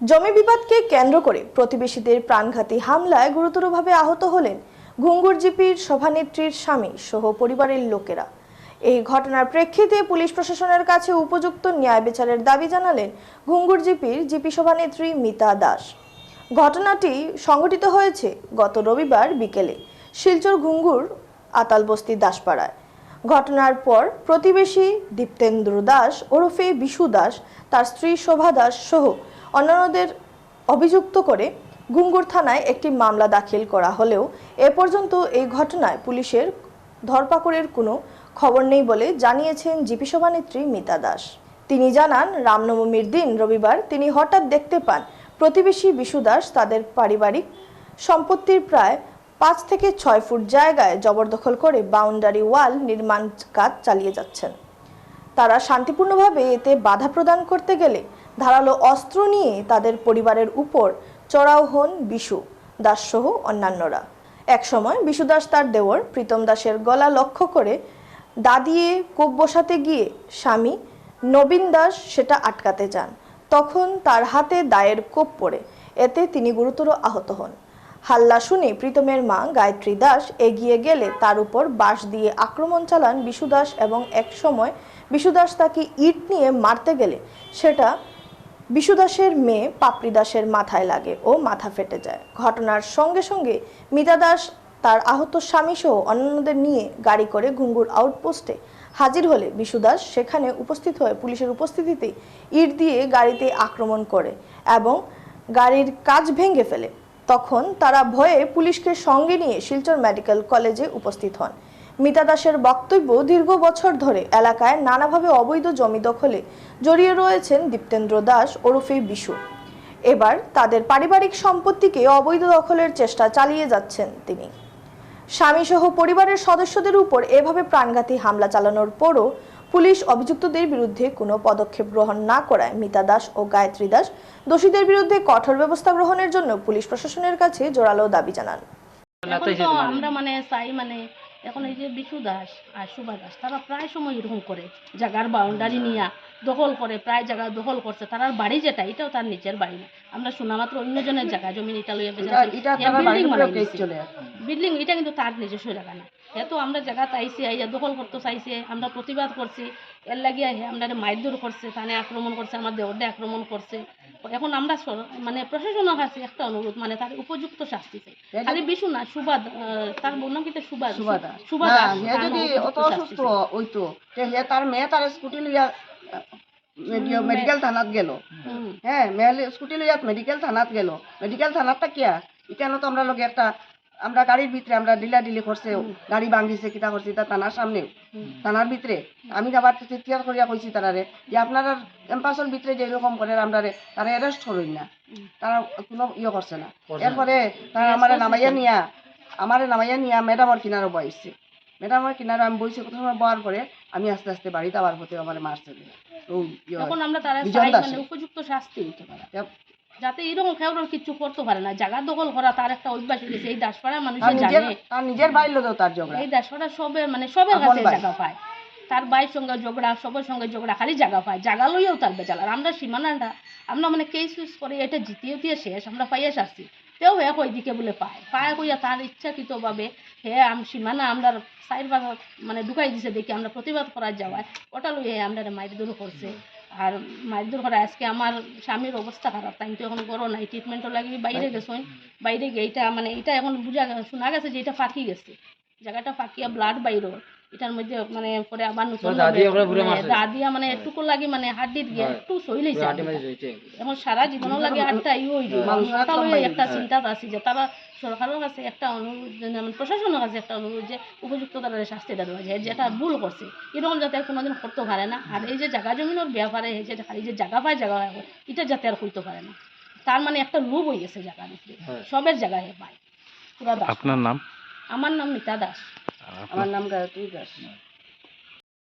জমি বিবাদকে কেন্দ্র করে প্রতিবেশীদের প্রাণঘাতী হামলায় গুরুতরভাবে আহত হলেন ঘুঙ্গুর জিপির সভানেত্রীর স্বামী সহ পরিবারের লোকেরা। এই ঘটনার প্রেক্ষিতে পুলিশ প্রশাসনের কাছে উপযুক্ত ন্যায় বিচারের দাবি জানালেন ঘুঙ্গুর জিপির জিপি সভানেত্রী মিতা দাস। ঘটনাটি সংঘটিত হয়েছে গত রবিবার বিকেলে শিলচর ঘুঙ্গুর আতালবস্তি দাসপাড়ায়। ঘটনার পর প্রতিবেশী দীপ্তেন্দ্র দাস ওরফে বিশু দাস, তার স্ত্রী শোভা দাস সহ অন্যান্যদের অভিযুক্ত করে গুঙ্গুর থানায় একটি মামলা দাখিল করা হলেও এ পর্যন্ত এই ঘটনায় পুলিশের ধরপাকড়ের কোনো খবর নেই বলে জানিয়েছেন জিপি সভানেত্রী মিতা দাস। তিনি জানান, রামনবমীর দিন রবিবার তিনি হঠাৎ দেখতে পান, প্রতিবেশী বিশু দাস তাদের পারিবারিক সম্পত্তির প্রায় পাঁচ থেকে ছয় ফুট জায়গায় জবরদখল করে বাউন্ডারি ওয়াল নির্মাণ কাজ চালিয়ে যাচ্ছেন। তারা শান্তিপূর্ণভাবে এতে বাধা প্রদান করতে গেলে ধারালো অস্ত্র নিয়ে তাদের পরিবারের উপর চড়াও হন বিশু দাসসহ অন্যান্যরা। একসময় বিশু দাস তার দেওর প্রীতম দাসের গলা লক্ষ্য করে দা দিয়ে কোপ বসাতে গিয়ে স্বামী নবীন দাস সেটা আটকাতে যান। তখন তার হাতে দায়ের কোপ পড়ে, এতে তিনি গুরুতর আহত হন। হাল্লা শুনে প্রীতমের মা গায়ত্রী দাস এগিয়ে গেলে তার উপর বাঁশ দিয়ে আক্রমণ চালান বিশু দাস এবং এক সময় বিশু দাস তাকে ইট নিয়ে মারতে গেলে সেটা বিশু দাসের মেয়ে পাপড়ি দাসের মাথায় লাগে ও মাথা ফেটে যায়। ঘটনার সঙ্গে সঙ্গে মিতা দাস, তার আহত স্বামী সহ অন্যান্যদের নিয়ে গাড়ি করে ঘুঙ্গুর আউটপোস্টে হাজির হলে বিশু দাস সেখানে উপস্থিত হয়ে পুলিশের উপস্থিতিতে ইট দিয়ে গাড়িতে আক্রমণ করে এবং গাড়ির কাজ ভেঙে ফেলে। তখন তারা ভয়ে পুলিশকে সঙ্গে নিয়ে শিলচর মেডিকেল কলেজে উপস্থিত হন। মিতা দাসের বক্তব্য দীর্ঘ বছর ধরে এলাকায় নানাভাবে অবৈধ জমি দখলে। জড়িয়ে রয়েছেন দীপ্তেন্দ্র দাস, ওরফে বিশু। এবার তাদের পারিবারিক সম্পত্তিকে অবৈধ দখলের চেষ্টা চালিয়ে যাচ্ছেন তিনি। স্বামীসহ পরিবারের সদস্যদের উপর এভাবে প্রাণঘাতী হামলা চালানোর পরও পুলিশ অভিযুক্তদের বিরুদ্ধে কোনো পদক্ষেপ গ্রহণ না করায় মিতা দাস ও গায়ত্রী দাস দোষীদের বিরুদ্ধে কঠোর ব্যবস্থা গ্রহণের জন্য পুলিশ প্রশাসনের কাছে জোরালো দাবি জানান। আমরা মানে চাই মানে এখন এই যে বিশু দাস আর সুভা দাস তারা প্রায় সময় এরকম করে জায়গার বাউন্ডারি নিয়ে দখল করে প্রায় জায়গা দখল করছে। তার বাড়ি যেটা এটাও তার নিচের বাড়ি না। আমরা শোনা মাত্র অন্য জনের জায়গা জমি এটা লইয়া বিল্ডিং বিল্ডিং এটা কিন্তু তার নিজস্ব জায়গা না। এত আমরা জায়গা চাইছি আইয়া দখল করতে চাইছে আমরা প্রতিবাদ করছি। এর লাগিয়া হে আমরা মারধর করছে থানে আক্রমণ করছে আমার দেওয়ারডে আক্রমণ করছে। এখন আমরা মানে প্রশাসনের কাছে একটা অনুরোধ মানে তার উপযুক্ত শাস্তি চাই। খালি বিশু না সুবাদ তার বোন নাম কিতা সুবাদ সুবাদ। হে যদি অত অসুস্থ হইতো হে তার মেয়ে তার স্কুটি লইয়া মেডিকেল থানাত গেল। হ্যাঁ মেয়ে স্কুটি লইয়া মেডিকেল থানাত গেল। মেডিকেল থানাতটা কিয়া? ইটানো তো আমরা লগে একটা আমরা গাড়ির ভিতরে আমরা ডিলা ডিলি করছে গাড়ি ভাঙ্গিছে কিতা করছে তা থানার সামনে। থানার ভিতরে। আমি আবার চিৎকার করিয়া কইছি তারারে যে আপনারা ক্যাম্পাসের ভিতরে যে এরকম করে আমরা তারা অ্যারেস্ট করুন না। তারা কোনো ইয়ে করছে না। এরপরে তারা আমার নামাইয়া নিয়া আমার নামাইয়া নিয়া ম্যাডামের কিনারও বইছে ম্যাডামের কিনারে আমি বইছি কত সময় বয়ার পরে আমি আস্তে আস্তে বাড়িতে আবার হতে আমার মারছে। ইয়ে এখন আমরা তারা মানে উপযুক্ত শাস্তি হইতে পারে। যাতে এরকম খেউর কিছু করতে পারে না। জায়গা দখল করা তার একটা অভ্যাস হয়ে গেছে। এই দাসপাড়ার তার মানুষের জানে। তার নিজের বাইর লোকেও তার ঝগড়া। এই দাসপাড়া সবের মানে সবের কাছে জায়গা পায়। তার বাইর সঙ্গে ঝগড়া সবার সঙ্গে ঝগড়া খালি জায়গা পায়। জায়গা লইয়াও তার বেজাল আর আমরা সীমানাটা আমরা মানে কেস ইউজ করে এটা জিতিয়ে দিয়ে শেষ। আমরা পাইয়া আসছি তেও হে কই দিকে বলে পায়। পায় কইয়া তার ইচ্ছাকৃতভাবে হে আম সীমানা আমরা সাইড বাগ মানে ঢুকাই দিছে দেখি আমরা প্রতিবাদ করার যাওয়ায়। ওটা লইয়া আমরা মারধর করছে। আর মারধর করে আজকে আমার স্বামীর অবস্থা খারাপ তাই তো এখন গরম নাই ট্রিটমেন্টও লাগি বাইরে গেছেন বাইরে গিয়ে এটা মানে এটা এখন বুঝা শোনা গেছে যে এটা ফাঁকি গেছে জায়গাটা ফাঁকিয়া ব্লাড বাইর এটার মধ্যে মানে পরে আবার নতুন দা দিয়া মানে একটুকু লাগি মানে হাড্ডির গিয়ে একটু সইলে এখন সারা জীবনও লাগে আটটা ইউ ওটা লইয়া একটা চিন্তা আছে যে তারা সরকারের কাছে একটা অনুরোধ যে মানে প্রশাসনের কাছে একটা অনুরোধ যে উপযুক্ত তারা শাস্তিটা দেওয়া যায় যেটা ভুল করছে এরকম যাতে কোনোদিন করতে পারে না। আর এই যে জায়গা জমিনের ব্যাপারে এই যে খালি যে জায়গা পায় জায়গা হয় এটা যাতে আর করতে পারে না। তার মানে একটা লোভ হয়ে গেছে জায়গার উপরে। সবের জায়গায় পায়। পুরা দাস। আপনার নাম? আমার নাম মিতা দাস। আমার নাম গায়ত্রী দাস